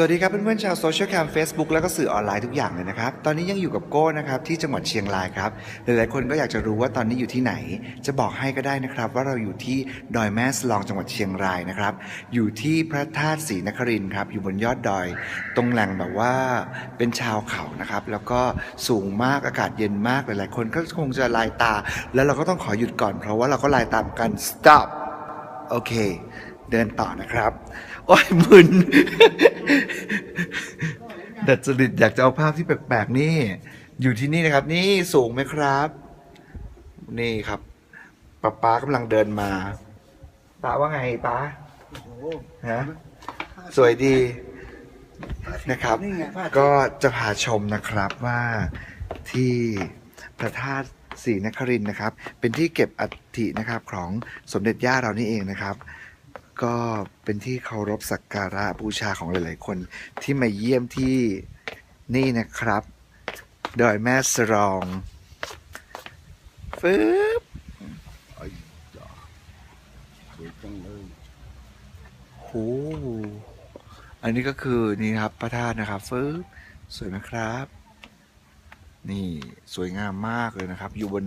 สวัสดีครับเพื่อนๆชาวโซเชียลแคม Facebook แล้วก็สื่อออนไลน์ทุกอย่างเลยนะครับ ตอนนี้ยังอยู่กับโก้นะครับที่จังหวัดเชียงรายครับหลายๆคนก็อยากจะรู้ว่าตอนนี้อยู่ที่ไหน จะบอกให้ก็ได้นะครับ ว่าเราอยู่ที่ดอยแม่สลองจังหวัดเชียงรายนะครับ อยู่ที่พระธาตุศรีนครินครับอยู่บนยอดดอย ตรงแหล่งแบบว่าเป็นชาวเขานะครับแล้วก็สูงมากอากาศเย็นมากหลายๆ คนก็คงจะลายตา แล้วเราก็ต้องขอหยุดก่อนเพราะว่าเราก็ลายตามกัน stop โอเค เดินต่อนะครับ โอ้ยมึนดัดจริตอยากจะเอาภาพที่แปลกๆนี่ อยู่ที่นี่นะครับ นี่สูงไหมครับ นี่ครับป๊าป๊ากำลังเดินมาป๊าว่าไงป๊าฮะสวยดีนะครับ ก็จะพาชมนะครับว่าที่พระธาตุศรีนครินนะครับ เป็นที่เก็บอัฐินะครับของสมเด็จย่าเรานี่เองนะครับ ก็เป็นที่เคารพสักการะบูชาของหลาย ๆ คนที่มาเยี่ยมที่นี่นะครับ ดอยแม่สรองฟึบสวยจังเลยโหอันนี้ก็คือนี่ครับพระธาตุนะครับฟึบสวยไหมครับ นี่สวยงามมากเลยนะครับ อยู่บน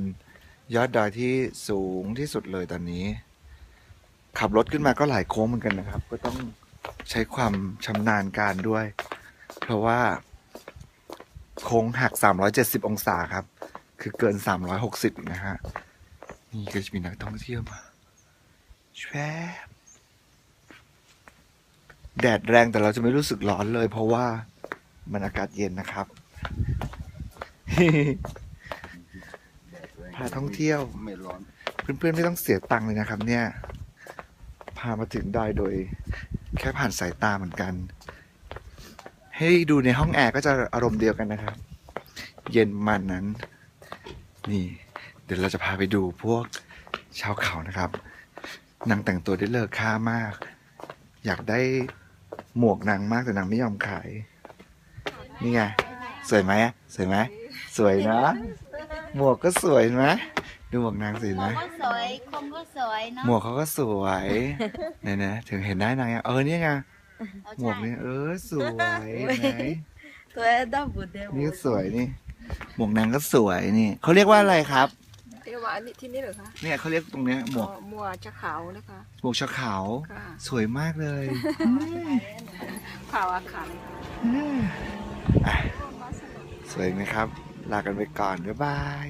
ยอดดอยที่สูงที่สุดเลยตอนนี้ ขับรถขึ้นมาก็หลายโค้งเหมือนกันนะครับ ก็ต้องใช้ความชำนาญการด้วย เพราะว่า โค้งหัก 370 องศาครับ คือเกิน 360อีกนะฮะ นี่ก็จะมีนักท่องเที่ยวมาแชบแดดแรงแต่เราจะไม่รู้สึกร้อนเลย เพราะว่ามันอากาศเย็นนะครับพาท่องเที่ยวไม่ร้อนเพื่อนๆไม่ต้องเสียตังค์เลยนะครับ เนี่ย พามาถึงไดอยโดยแค่ผ่านสายตาเหมือนกัน ให้ดูในห้องแอร์ก็จะอารมณ์เดียวกันนะครับ เย็นมันนั้น นี่ เดี๋ยวเราจะพาไปดูพวกชาวเขานะครับนางแต่งตัวได้เลอค่ามาก อยากได้หมวกนางมากแต่นางไม่ยอมขาย นี่ไง สวยไหมสวยไหมสวยนะ หมวกก็สวยไหม ดูหมวกนางสิหมวนะกก็สวยคมก็สวยเนาะหมวกเขาก็สวยเนี่ยนะถึงเห็นได้นางยังเออเนี่ยไงเอาหมวกใช่นี่เออสวยไหนตัวเอ็ดดับบุเดนี่ก็สวยนี่ หมวกนางก็สวยนี่เขาเรียกว่าอะไรครับ เรียกว่าอันนี้ที่นี่เหรอคะเนี่ยเขาเรียกตรงเนี้ยหมวกอ๋อมัวจะขาวนะคะหมวกชาวเขาค่ะสวยมากเลยขาวอาคารอะสวยไหมครับ ลากันไปก่อนบ๊ายบาย